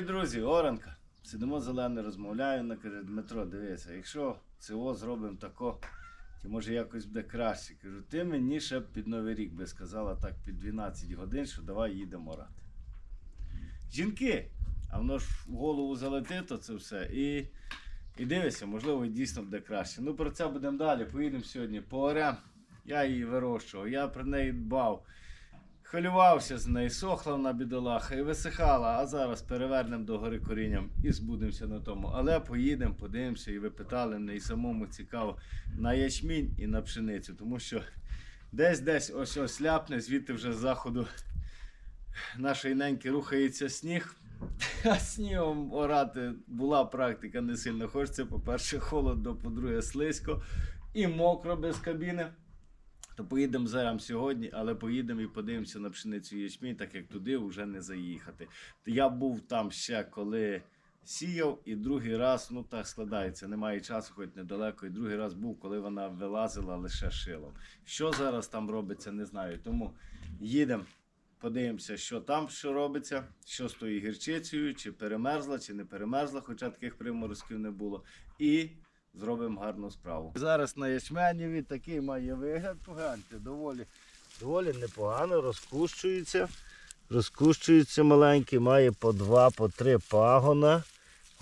Привіт, друзі, Оранка. Сидимо зелене, розмовляю, вона каже, Дмитро, дивися, якщо ЦО зробимо тако, то може якось буде краще. Кажу, ти мені ще під Новий рік би сказала так під 12 годин, що давай їдемо орати. Жінки, а воно ж в голову залетить це все. І, і дивися, можливо, дійсно буде краще. Ну про це будемо далі. Поїдемо сьогодні по орям. Я її вирощував, я про неї дбав. Хвилювався з нею, сохла вона бідолаха і висихала, а зараз перевернемо до гори корінням і збудемося на тому. Але поїдемо, подивимося, і ви питали мене, і самому цікаво на ячмінь і на пшеницю, тому що десь десь ось ось ляпне, звідти вже з заходу нашої неньки рухається сніг. А снігом орати була практика не сильно хочеться. По-перше, холодно, по-друге, слизько і мокро без кабіни. То поїдемо зараз сьогодні, але поїдемо і подивимося на пшеницю ячмінь, так як туди вже не заїхати. Я був там ще коли сіяв, і другий раз, ну так складається, немає часу, хоч недалеко. І другий раз був, коли вона вилазила лише шилом. Що зараз там робиться, не знаю. Тому їдемо. Подивимося, що там що робиться, що з тою гірчицею, чи перемерзла, чи не перемерзла, хоча таких приморозків не було. І зробимо гарну справу. Зараз на ячменєві такий має вигляд, погляньте, доволі, доволі непогано, розкущується. Розкущується маленький, має по два, по три пагона.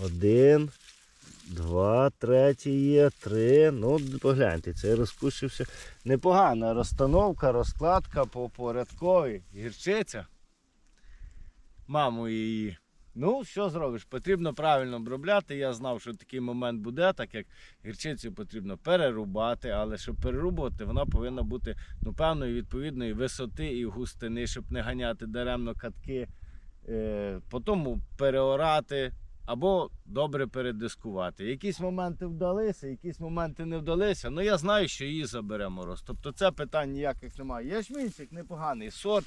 Один, два, третій є, три. Ну, погляньте, цей розкущився. Непогана розстановка, розкладка по порядковій. Гірчиця. Маму її. Ну, що зробиш? Потрібно правильно обробляти. Я знав, що такий момент буде, так як гірчицю потрібно перерубати, але щоб перерубувати, вона повинна бути ну, певної відповідної висоти і густини, щоб не ганяти даремно катки. Е, потім переорати або добре передискувати. Якісь моменти вдалися, якісь моменти не вдалися. Ну я знаю, що її забере мороз. Тобто це питань ніяких немає. Ячмінчик непоганий сорт.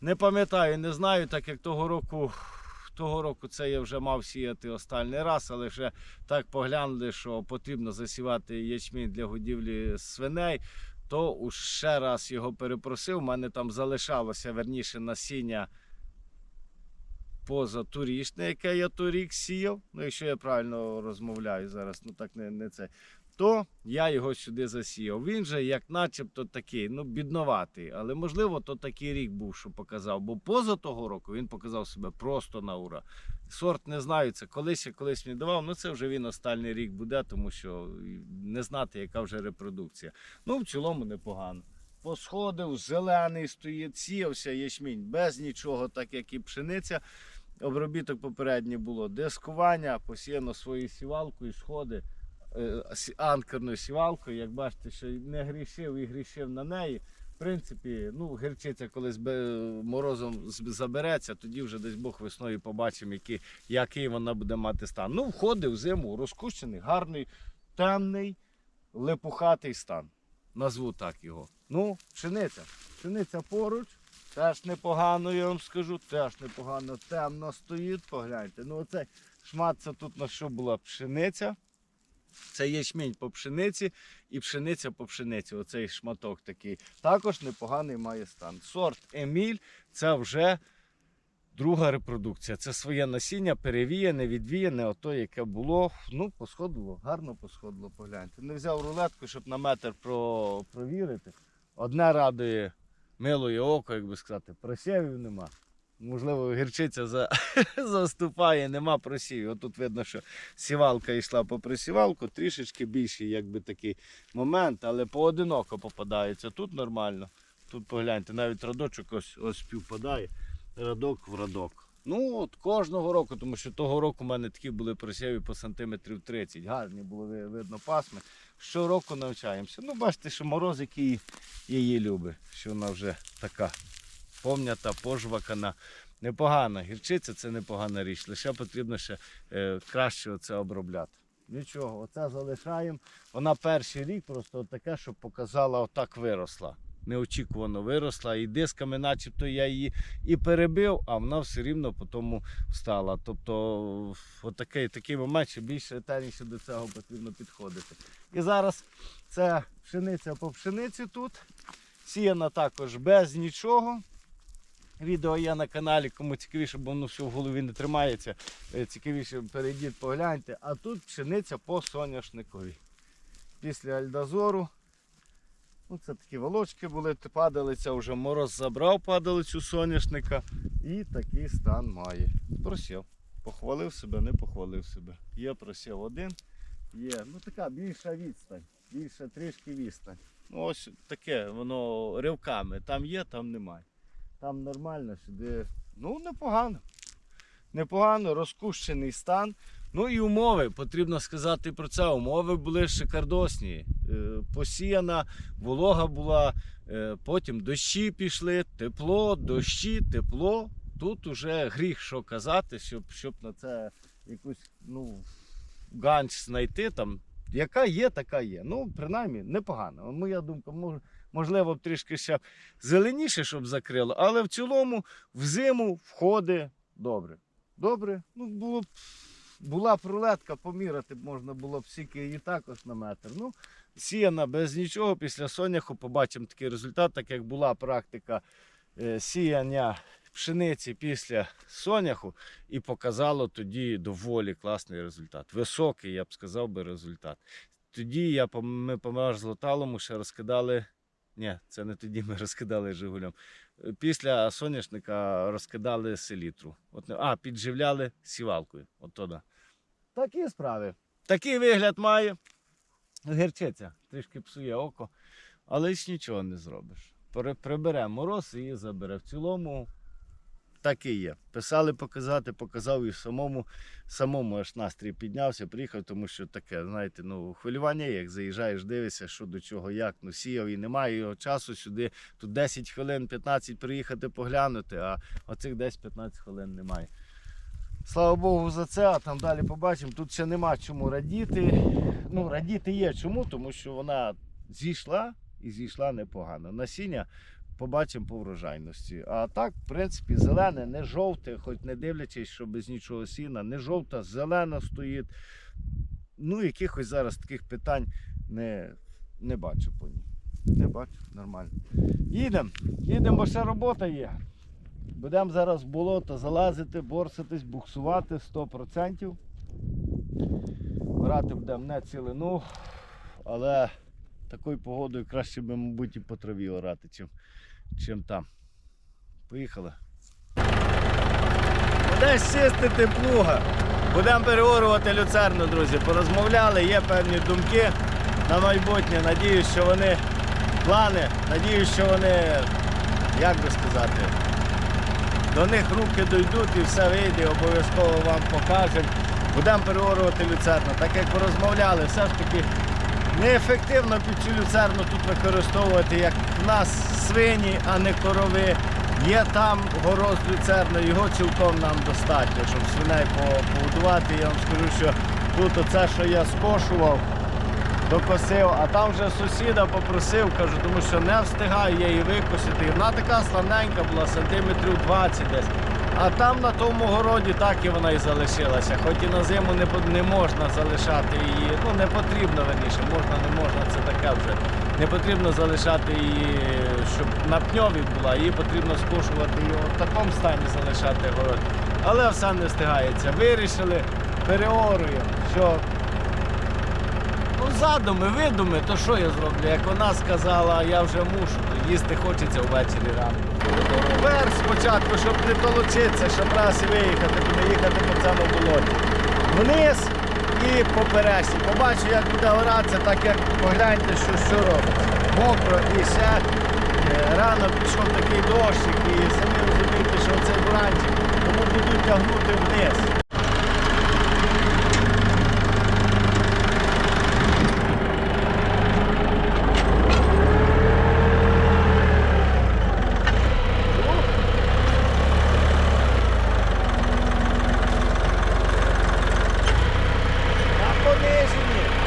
Не пам'ятаю, не знаю, так як того року. Того року це я вже мав сіяти останній раз, але вже так поглянули, що потрібно засівати ячмінь для годівлі свиней, то ще раз його перепросив. У мене там залишалося верніше насіння позаторічне, яке я торік сіяв. Ну, якщо я правильно розмовляю зараз, ну так не, не це. То я його сюди засіяв. Він же, як начебто, такий, ну, бідноватий. Але можливо, то такий рік був, що показав. Бо поза того року він показав себе просто на ура. Сорт не знаю, це колись я колись мені давав. Ну це вже він останній рік буде, тому що не знати, яка вже репродукція. Ну, в цілому непогано. Посходив, зелений стоїть, сіявся ячмінь без нічого, так як і пшениця. Обробіток попередній було дискування, посіяно свою сівалку і сходи анкерною сівалкою. Як бачите, що не грішив і грішив на неї. В принципі, ну, гірчиця колись морозом забереться, тоді вже десь Бог весною побачимо, який, який вона буде мати стан. Ну, входив в зиму, розкущений, гарний, темний, липухатий стан. Назву так його. Ну, пшениця. Пшениця поруч. Теж непогано, я вам скажу, теж непогано темно стоїть. Погляньте. Ну, оцей шмат це тут на що була пшениця. Це ячмінь по пшениці і пшениця по пшениці. Оцей шматок такий. Також непоганий має стан. Сорт Еміль це вже друга репродукція. Це своє насіння, перевіяне, відвіяне, ото яке було. Ну, посходило, гарно посходило, погляньте. Не взяв рулетку, щоб на метр про... провірити. Одне радує милує око, як би сказати, просєвів нема. Можливо, гірчиця за... заступає, нема просівів. Отут видно, що сівалка йшла по присівалку, трішечки більший якби такий момент, але поодиноко попадається. Тут нормально. Тут погляньте, навіть радочок ось, ось співпадає. Радок в радок. Ну, от кожного року, тому що того року в мене такі були просіви по сантиметрів 30. Гарні було видно пасми. Щороку навчаємося. Ну, бачите, що мороз, який її любить, що вона вже така помнята, пожвакана. Непогана гірчиця це непогана річ. Лише потрібно ще е, краще це обробляти. Нічого, оце залишаємо. Вона перший рік просто таке, щоб показала, отак виросла. Неочікувано виросла. І дисками, начебто, я її і перебив, а вона все рівно по тому встала. Тобто, отакий такий момент, що більш ретельніше до цього потрібно підходити. І зараз це пшениця по пшениці тут. Сіяна також без нічого. Відео є на каналі, кому цікавіше, бо воно все в голові не тримається. Е, Цікавіше перейдіть, погляньте. А тут пшениця по соняшникові. Після альдазору. Ну, це такі волочки були, падалиця вже мороз забрав падалицю соняшника. І такий стан має. Просів. Похвалив себе, не похвалив себе. Є просів один, є. Ну така більша відстань. Більша трішки відстань. Ну ось таке, воно ривками. Там є, там немає. Там нормально, сюди. Ну, непогано. Непогано, розкущений стан. Ну і умови, потрібно сказати про це. Умови були шикардосні. Е, Посіяна, волога була, е, потім дощі пішли, тепло, дощі, тепло. Тут уже гріх що казати, щоб, щоб на це якусь ну, ганч знайти. Там, яка є, така є. Ну, принаймні, непогано. Моя думка, мож- можливо, трішки ще зеленіше, щоб закрило, але в цілому в зиму входить добре. Добре, ну було б. Була б рулетка, поміряти можна було б скільки її також на метр. Ну, сіяна без нічого, після соняху побачимо такий результат, так як була практика е, сіяння пшениці після соняху, і показало тоді доволі класний результат. Високий, я б сказав би, результат. Тоді я, ми по мерзлоталому ще розкидали. Ні, це не тоді ми розкидали Жигулем. Е, Після соняшника розкидали селітру. От, а, підживляли сівалкою. От туди. Такі справи. Такий вигляд має. Гірчиця трішки псує око, але ж нічого не зробиш. При- Прибере мороз і забере. В цілому так і є. Писали показати, показав і самому, самому аж настрій піднявся, приїхав, тому що таке, знаєте, ну, хвилювання є, як заїжджаєш, дивишся, що до чого, як. Ну, сіяв і немає його часу сюди. Тут 10 хвилин, 15 приїхати поглянути, а оцих 10-15 хвилин немає. Слава Богу за це, а там далі побачимо. Тут ще нема чому радіти. Ну, радіти є чому, тому що вона зійшла і зійшла непогано. Насіння побачимо по врожайності. А так, в принципі, зелене, не жовте, хоч не дивлячись, що без нічого сіна, не жовта, зелена стоїть. Ну, якихось зараз таких питань не, не бачу по ній. Не бачу, нормально. Їдемо, їдемо, бо ще робота є. Будемо зараз в болото залазити, борситись, буксувати 100%. Брати будемо не цілину, але такою погодою краще би, мабуть, і по траві орати, чим, чим там. Поїхали. Десь чистити плуга. Будемо переорувати люцерну, друзі. Порозмовляли, є певні думки на майбутнє. Надіюсь, що вони плани, надіюсь, що вони, як би сказати, до них руки дійдуть і все вийде, обов'язково вам покажемо. Будемо переорувати люцерну. Так як порозмовляли, все ж таки неефективно під цю люцерну тут використовувати, як в нас свині, а не корови. Є там гороз люцерни, його цілком нам достатньо, щоб свиней по- погодувати. Я вам скажу, що тут оце, що я скошував, докосив, а там вже сусіда попросив, кажу, тому що не встигаю я її викосити. Вона така славненька була, сантиметрів 20 десь. А там на тому городі так і вона і залишилася. Хоч і на зиму не, не можна залишати її. Ну не потрібно верніше, можна, не можна, це таке вже. Не потрібно залишати її, щоб на пньові була, її потрібно скошувати і в такому стані залишати город. Але все не встигається. Вирішили, переоруємо, що Ну, задуми, видуми, то що я зроблю? Як вона сказала, я вже мушу, їсти хочеться ввечері рано. Вверх спочатку, щоб не толочитися, щоб раз і виїхати, буде їхати по цьому болоті. Вниз і по. Побачу, як буде оратися, так як погляньте, що, що робиться. Мокро і ще рано пішов такий дощик, і самі розумієте, що цей буранчик, тому будуть тягнути вниз. На пониженні.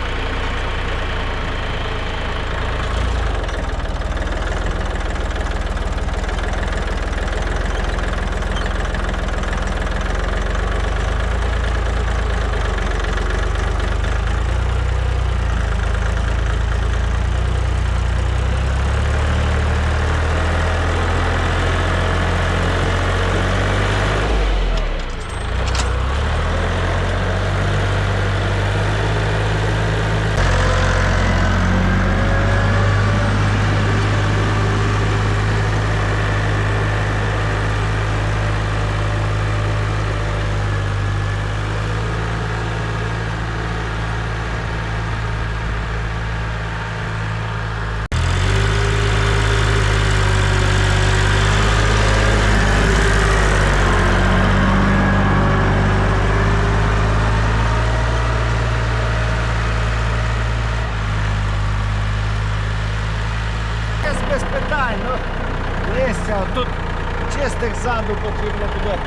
Ззаду потрібно буде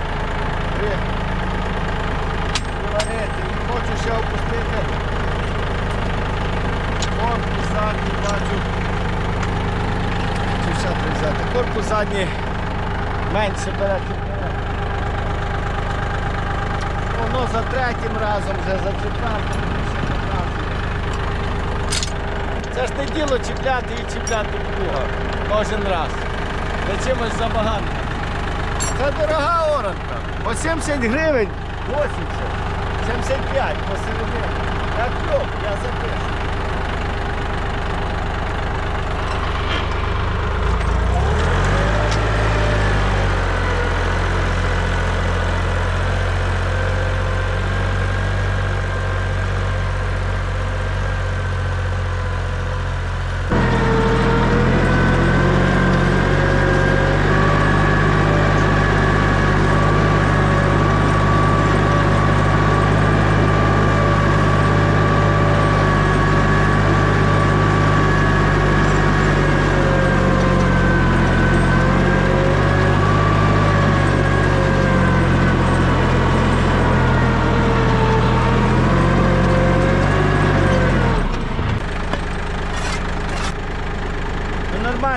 при- приварити. І хочу ще опустити корпус задній, бачу. Чи ще треба взяти? Корпус задній менше бере. Воно за третім разом вже, за четвертим показує. Це ж не діло чіпляти і чіпляти плуга кожен раз. Не чимось забагато. Це дорога оранка. По 70 гривень, 80, 75 посередині. Так, я запишу.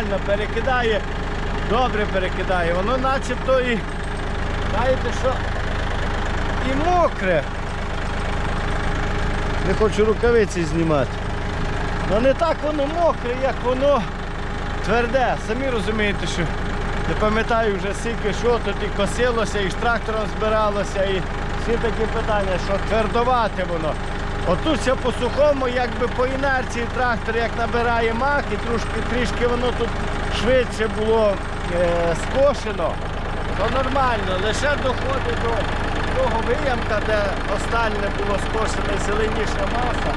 Нормально перекидає, добре перекидає. Воно начебто і, знаєте що, і мокре. Не хочу рукавиці знімати. Ну не так воно мокре, як воно тверде. Самі розумієте, що не пам'ятаю вже скільки що тут і косилося, і з трактором збиралося, і всі такі питання, що твердовате воно. Отут все по сухому, якби по інерції трактор як набирає мах, і трошки, трішки воно тут швидше було е, скошено, то нормально. Лише доходить до того виямка, де остальне було скошена зеленіша маса,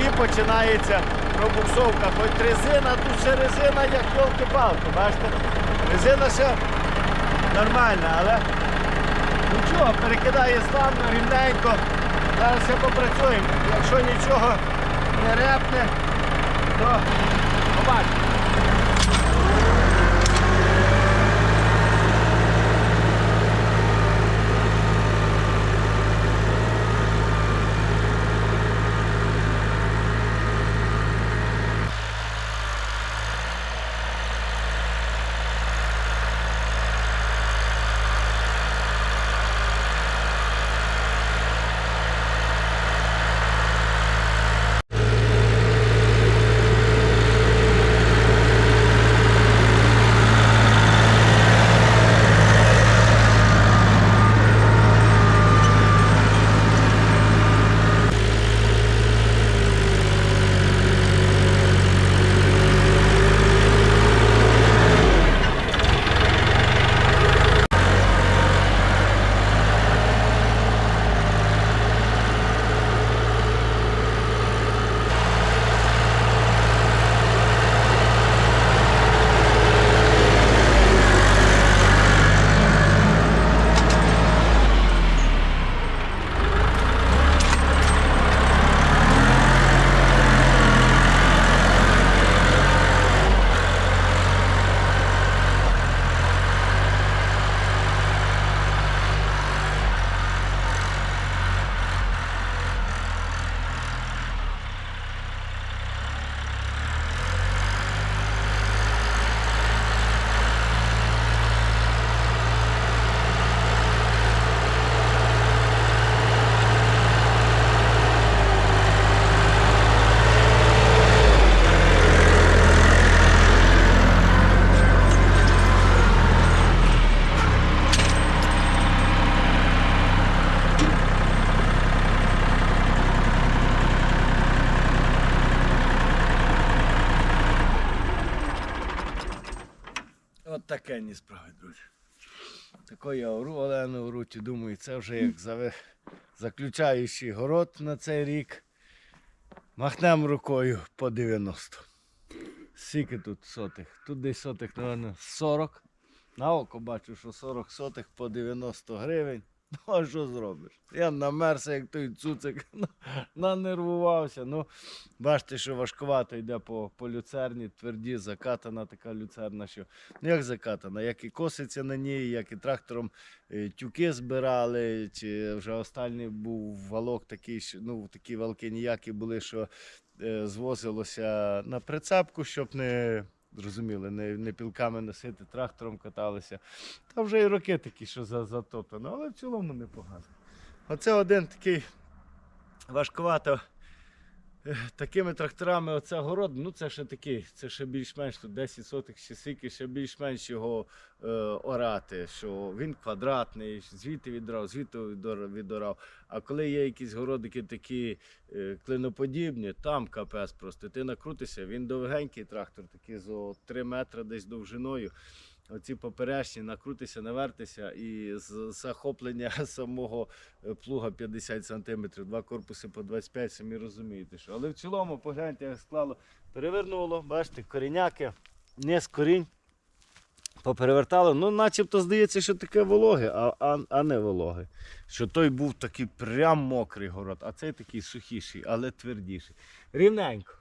і починається пробуксовка. Хоч резина, тут ще резина, як йолки-палки, бачите? Резина ще нормальна, але Нічого, перекидає славно, рівненько. Зараз ще попрацюємо. Якщо нічого не репне, то побачимо. От таке не справи, друзі. Тако я ору, Олену в руті, думаю, це вже як заключаючий город на цей рік. Махнемо рукою по 90. Скільки тут сотих? Тут десь сотих, напевно, 40. На око бачу, що 40 сотих по 90 гривень. Ну, а що зробиш? Я намерся, як той цуцик, нанервувався. Ну, бачите, що важкувато йде по, по люцерні, тверді, закатана така люцерна, що ну, як закатана, як і коситься на ній, як і трактором е, тюки збирали, чи вже останній був валок такий, що ну, такі валки ніякі були, що е, звозилося на прицепку, щоб не. Зрозуміли, не, не пілками носити, трактором каталися. Та вже і роки такі, що за, затоптано, але в цілому непогано. Оце один такий важкувато. Такими тракторами оце город, ну це ще такий, це ще більш-менш тут 10 сотих чи сики, ще більш-менш його е, орати, що він квадратний, звідти відрав, звідти відор- відорав. А коли є якісь городики такі е, клиноподібні, там капець просто. Ти накрутишся, він довгенький трактор, такий зо 3 метри десь довжиною. Оці поперечні накрутися, навертися і захоплення самого е, плуга 50 см, два корпуси по 25, самі розумієте, що. Але в цілому, погляньте, як склало, перевернуло, бачите, коріняки, не з корінь. Поперевертало, ну, начебто здається, що таке вологе, а, а, а не вологе. Що той був такий прям мокрий город, а цей такий сухіший, але твердіший. Рівненько.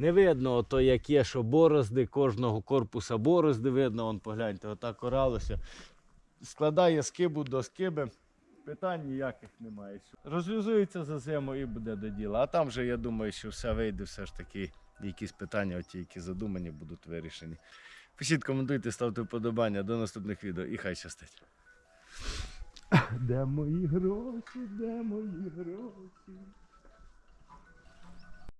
Не видно, ото як є, що борозди кожного корпуса борозди видно, он погляньте, отак оралося. Складає скибу до скиби. Питань ніяких немає. Розв'язується за зиму і буде до діла. А там вже я думаю, що все вийде, все ж таки якісь питання, оті, які задумані, будуть вирішені. Пишіть, коментуйте, ставте вподобання. До наступних відео і хай щастить. Де мої гроші, де мої гроші?